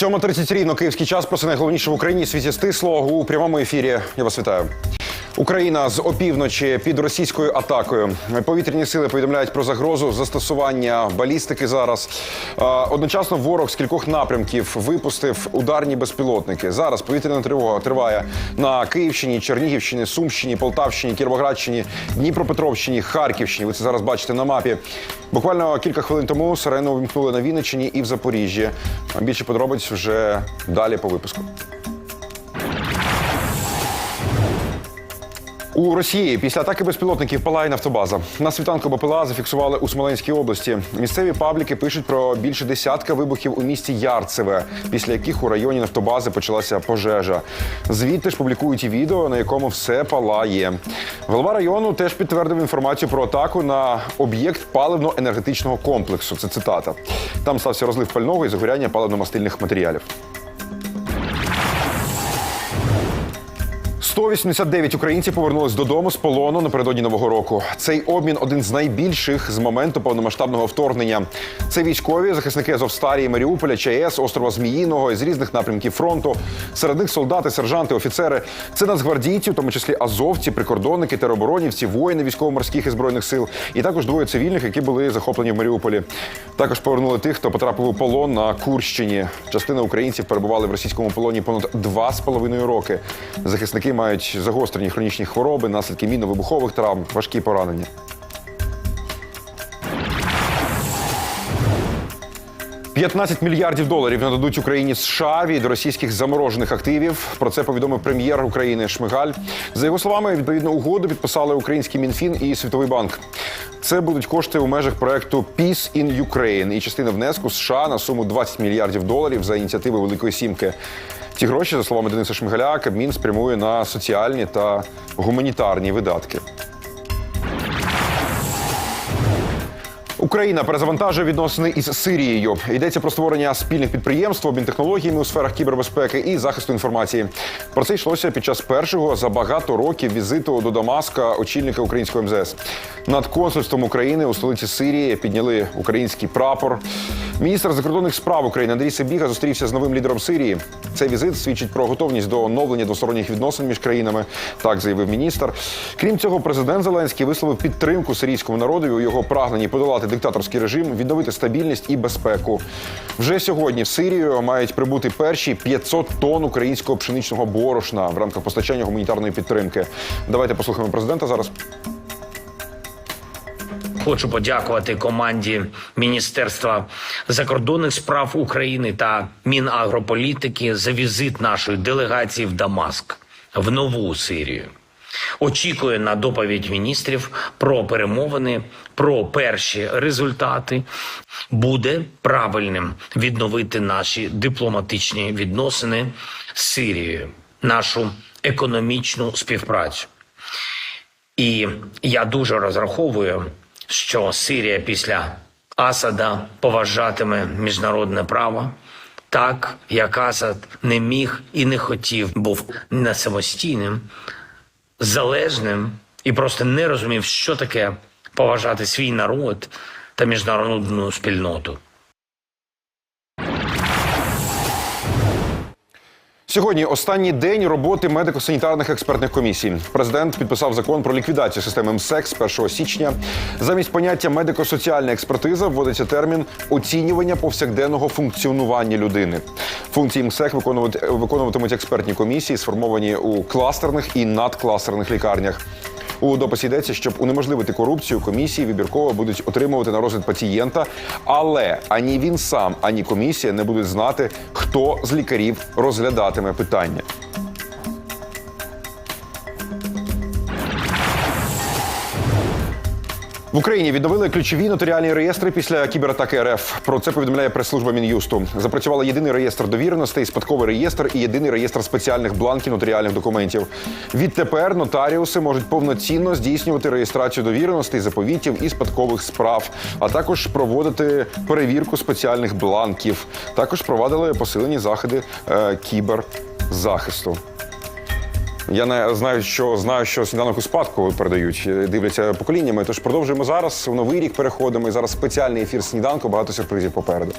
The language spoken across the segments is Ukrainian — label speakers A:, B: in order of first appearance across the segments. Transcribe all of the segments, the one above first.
A: 7.30 рівно київський час. Про найголовніше в Україні. Світі стисло у прямому ефірі. Я вас вітаю. Україна з опівночі під російською атакою. Повітряні сили повідомляють про загрозу застосування балістики зараз. Одночасно ворог з кількох напрямків випустив ударні безпілотники. Зараз повітряна тривога триває на Київщині, Чернігівщині, Сумщині, Полтавщині, Кіровоградщині, Дніпропетровщині, Харківщині. Ви це зараз бачите на мапі. Буквально кілька хвилин тому сирену вимкнули на Вінниччині і в Запоріжжі. Більше подробиць вже далі по випуску. У Росії після атаки безпілотників палає нафтобаза. На світанку БПЛА зафіксували у Смоленській області. Місцеві пабліки пишуть про більше десятка вибухів у місті Ярцеве, після яких у районі нафтобази почалася пожежа. Звідти ж публікують і відео, на якому все палає. Голова району теж підтвердив інформацію про атаку на об'єкт паливно-енергетичного комплексу. Це цитата. Там стався розлив пального і загоряння паливно-мастильних матеріалів. 189 українців повернулись додому з полону напередодні нового року. Цей обмін один з найбільших з моменту повномасштабного вторгнення. Це військові захисники Азовстарії, Маріуполя, ЧАЕС, острова Зміїного з різних напрямків фронту. Серед них солдати, сержанти, офіцери. Це нацгвардійці, в тому числі азовці, прикордонники, тероборонівці, воїни військово-морських і збройних сил, і також двоє цивільних, які були захоплені в Маріуполі. Також повернули тих, хто потрапив у полон на Курщині. Частина українців перебували в російському полоні понад два з половиною роки. Захисники мають загострені хронічні хвороби, наслідки мінно-вибухових травм, важкі поранення. «15 мільярдів доларів нададуть Україні США від російських заморожених активів. Про це повідомив прем'єр України Шмигаль. За його словами, відповідну угоду підписали український мінфін і Світовий банк. Це будуть кошти у межах проекту Peace in Ukraine і частина внеску США на суму 20 мільярдів доларів за ініціативи Великої Сімки. Ці гроші, за словами Дениса Шмигаля, Кабмін спрямує на соціальні та гуманітарні видатки. Україна перезавантажує відносини із Сирією. Йдеться про створення спільних підприємств, обмін технологіями у сферах кібербезпеки і захисту інформації. Про це йшлося під час першого за багато років візиту до Дамаска очільника українського МЗС. Над консульством України у столиці Сирії підняли український прапор. Міністр закордонних справ України Андрій Сибіга зустрівся з новим лідером Сирії. Цей візит свідчить про готовність до оновлення двосторонніх відносин між країнами. Так заявив міністр. Крім цього, президент Зеленський висловив підтримку сирійському народові у його прагненні подолати диктаторський режим, відновити стабільність і безпеку. Вже сьогодні в Сирію мають прибути перші 500 тонн українського пшеничного борошна в рамках постачання гуманітарної підтримки. Давайте послухаємо президента зараз.
B: Хочу подякувати команді Міністерства закордонних справ України та Мінагрополітики за візит нашої делегації в Дамаск в нову Сирію. Очікую на доповідь міністрів про перемовини, про перші результати. Буде правильним відновити наші дипломатичні відносини з Сирією, нашу економічну співпрацю. І я дуже розраховую, що Сирія після Асада поважатиме міжнародне право, так як Асад не міг і не хотів, був не самостійним, залежним і просто не розумів, що таке поважати свій народ та міжнародну спільноту.
A: Сьогодні останній день роботи медико-санітарних експертних комісій. Президент підписав закон про ліквідацію системи МСЕК з 1 січня. Замість поняття медико-соціальна експертиза вводиться термін оцінювання повсякденного функціонування людини. Функції МСЕК виконувати- виконуватимуть експертні комісії, сформовані у кластерних і надкластерних лікарнях. У дописі йдеться, щоб унеможливити корупцію, комісії вибірково будуть отримувати на розгляд пацієнта, але ані він сам, ані комісія не будуть знати, хто з лікарів розглядатиме питання. В Україні відновили ключові нотаріальні реєстри після кібератаки РФ. Про це повідомляє прес-служба Мін'юсту. Запрацювали єдиний реєстр довіреностей, спадковий реєстр і єдиний реєстр спеціальних бланків нотаріальних документів. Відтепер нотаріуси можуть повноцінно здійснювати реєстрацію довіреностей, заповітів і спадкових справ, а також проводити перевірку спеціальних бланків. Також провадили посилені заходи е, кіберзахисту. Я не знаю, що знаю, що сніданок у спадку передають, е, дивляться поколіннями. Тож продовжуємо зараз. У новий рік переходимо. І зараз спеціальний ефір сніданку. Багато сюрпризів попереду.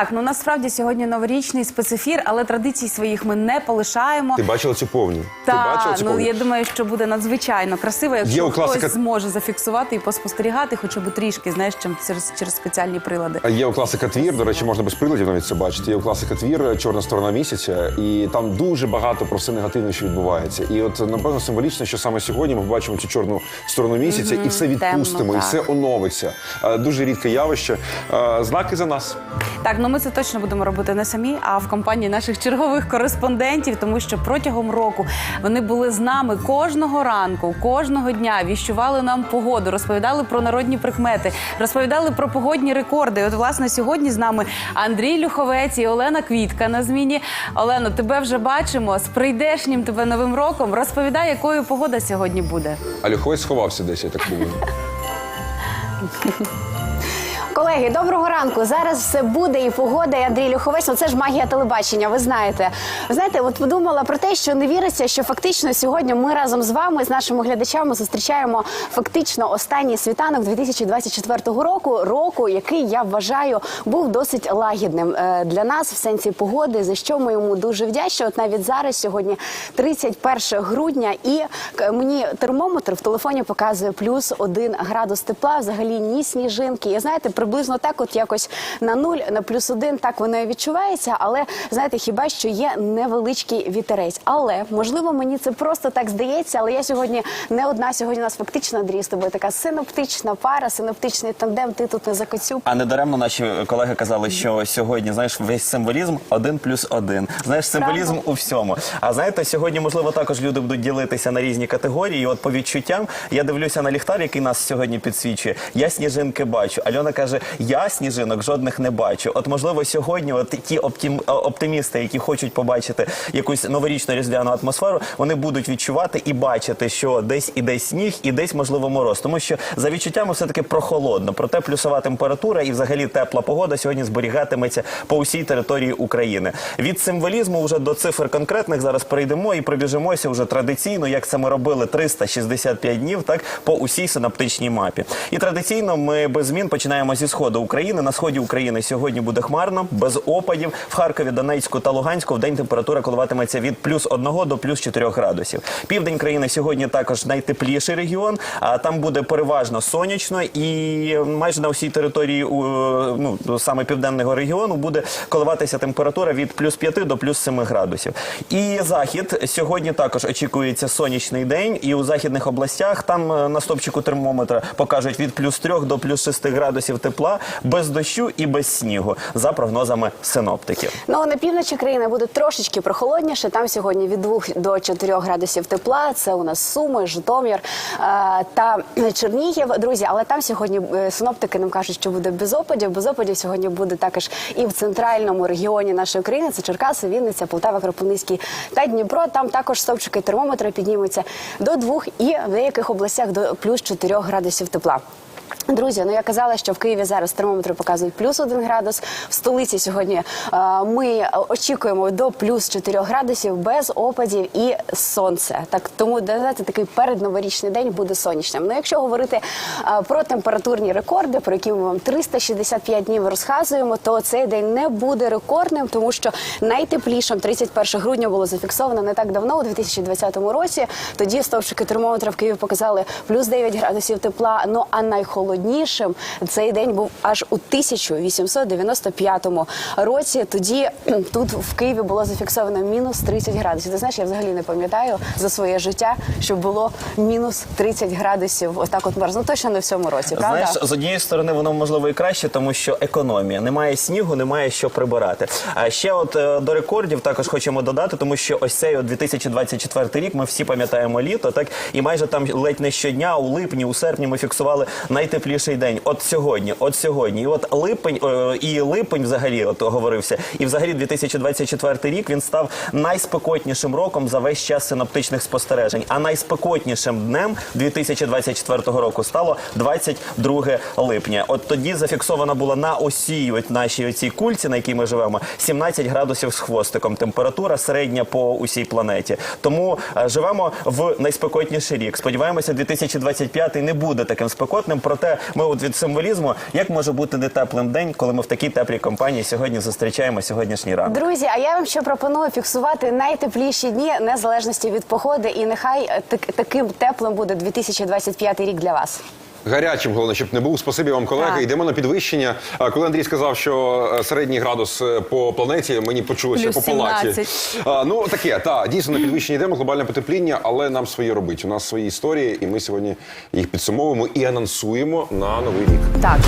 C: Так, ну насправді сьогодні новорічний спецефір, але традицій своїх ми не полишаємо.
A: Ти бачила цю повню? Ти
C: Та,
A: цю
C: ну
A: повню?
C: я думаю, що буде надзвичайно красиво, якщо
A: у класика-
C: хтось зможе зафіксувати і поспостерігати, хоча б трішки, знаєш, чим через, через спеціальні прилади.
A: А Є у класика твір, до речі, можна без приладів навіть це бачити. Є у класика твір Чорна сторона місяця, і там дуже багато про все негативне, що відбувається. І от напевно символічно, що саме сьогодні ми побачимо цю чорну сторону місяця, і все відпустимо,
C: темно,
A: і
C: так.
A: все оновиться. Е, Дуже рідке явище. Е, Знаки за нас.
C: Так, ну ми це точно будемо робити не самі, а в компанії наших чергових кореспондентів, тому що протягом року вони були з нами кожного ранку, кожного дня, віщували нам погоду, розповідали про народні прикмети, розповідали про погодні рекорди. І От, власне, сьогодні з нами Андрій Люховець і Олена Квітка на зміні. Олено, тебе вже бачимо. З прийдешнім тебе новим роком. Розповідай, якою погода сьогодні буде.
A: А Люховець сховався десь, я так думаю.
D: Колеги, доброго ранку. Зараз все буде і погода, і Андрій Люховець. Ну це ж магія телебачення. Ви знаєте. Знаєте, от подумала про те, що не віриться, що фактично сьогодні ми разом з вами, з нашими глядачами, зустрічаємо фактично останній світанок 2024 року. Року, який я вважаю був досить лагідним е, для нас в сенсі погоди, за що ми йому дуже вдячні. От навіть зараз сьогодні 31 грудня, і мені термометр в телефоні показує плюс один градус тепла. Взагалі ні сніжинки. І знаєте, приблизно так, от якось на нуль, на плюс один, так воно і відчувається. Але знаєте, хіба що є невеличкий вітерець. Але можливо мені це просто так здається. Але я сьогодні не одна. Сьогодні у нас фактично Андрій з тобою така синоптична пара, синоптичний тандем. Ти тут не закоцюб.
E: А недаремно наші колеги казали, що сьогодні знаєш весь символізм один плюс один. Знаєш, символізм у всьому. А знаєте, сьогодні можливо також люди будуть ділитися на різні категорії. І от по відчуттям я дивлюся на ліхтар, який нас сьогодні підсвічує. Я сніжинки бачу. Альона каже: я сніжинок жодних не бачу. От можливо, сьогодні, от ті оптим, оптимісти, які хочуть побачити якусь новорічну різдвяну атмосферу, вони будуть відчувати і бачити, що десь іде сніг, і десь можливо мороз. Тому що за відчуттями все таки прохолодно. Проте плюсова температура і взагалі тепла погода сьогодні зберігатиметься по усій території України. Від символізму вже до цифр конкретних зараз перейдемо і пробіжимося вже традиційно, як це ми робили 365 днів, так по усій синаптичній мапі. І традиційно ми без змін починаємо зі сходу України. На сході України сьогодні буде хмарно, без опадів. В Харкові, Донецьку та Луганську в день температура коливатиметься від плюс 1 до плюс 4 градусів. Південь країни сьогодні також найтепліший регіон. А там буде переважно сонячно і майже на всій території ну саме південного регіону буде коливатися температура від плюс 5 до плюс 7 градусів. І захід сьогодні також очікується сонячний день, і у західних областях там е, на стопчику термометра покажуть від плюс 3 до плюс 6 градусів тепла без дощу і без снігу за прогнозами синоптиків.
D: Ну на півночі країни буде трошечки прохолодніше. Там сьогодні від 2 до 4 градусів тепла. Це у нас Суми, Житомир е, та Чернігів. Друзі, але там сьогодні е, синоптики нам кажуть, що буде без опадів. Без опадів сьогодні буде також і в центральному регіоні нашої країни. Це Черкаси, Вінниця, Полтава, Кропивницький та Дніпро. Там також стовпчики термометра піднімуться до 2 і в деяких областях до плюс 4 градусів тепла. Друзі, ну я казала, що в Києві зараз термометри показують плюс один градус. В столиці сьогодні е, ми очікуємо до плюс 4 градусів без опадів і сонце. Так тому знаєте, такий передноворічний день буде сонячним. Ну, якщо говорити е, про температурні рекорди, про які ми вам 365 днів розказуємо, то цей день не буде рекордним, тому що найтеплішим 31 грудня було зафіксовано не так давно, у 2020 році. Тоді стовпчики термометра в Києві показали плюс 9 градусів тепла. Ну а найхолоднішим цей день був аж у 1895 році. Тоді тут в Києві було зафіксовано мінус 30 градусів. Ти знаєш, я взагалі не пам'ятаю за своє життя, що було мінус 30 градусів. Отак, от мерз. Ну точно не в цьому році, правда?
E: Знаєш, з однієї сторони воно можливо і краще, тому що економія. Немає снігу, немає що прибирати. А ще от е, до рекордів також хочемо додати, тому що ось цей от 2024 рік ми всі пам'ятаємо літо, так і майже там ледь не щодня, у липні, у серпні ми фіксували найтепліший день. От сьогодні, от сьогодні. І от липень е, і липень взагалі от говорився. І взагалі 2024 рік він став найспекотнішим роком за весь час синоптичних спостережень. А найспекотнішим днем 2024 року стало 22 липня. От тоді зафіксована була на осі, от нашій оцій кульці, на якій ми живемо, 17 градусів з хвостиком. Температура середня по усій планеті. Тому е, живемо в найспекотніший рік. Сподіваємося, 2025 не буде таким спекотним. Проте ми от від символізму. Як може бути не теплим день, коли ми в такій теплій компанії сьогодні зустрічаємо сьогоднішній ранок?
D: Друзі, а я вам ще пропоную фіксувати найтепліші дні незалежності від погоди, і нехай так, таким теплим буде 2025 рік для вас.
A: Гарячим, головне, щоб не був. Спасибі вам, колеги.
D: Так.
A: Йдемо на підвищення. Коли Андрій сказав, що е, середній градус е, по планеті, мені почулося
C: Плюс
A: по палаті.
C: 17.
A: А, ну таке, та дійсно на підвищення йдемо, глобальне потепління, але нам своє робить. У нас свої історії, і ми сьогодні їх підсумовуємо і анонсуємо на новий рік.
C: Так.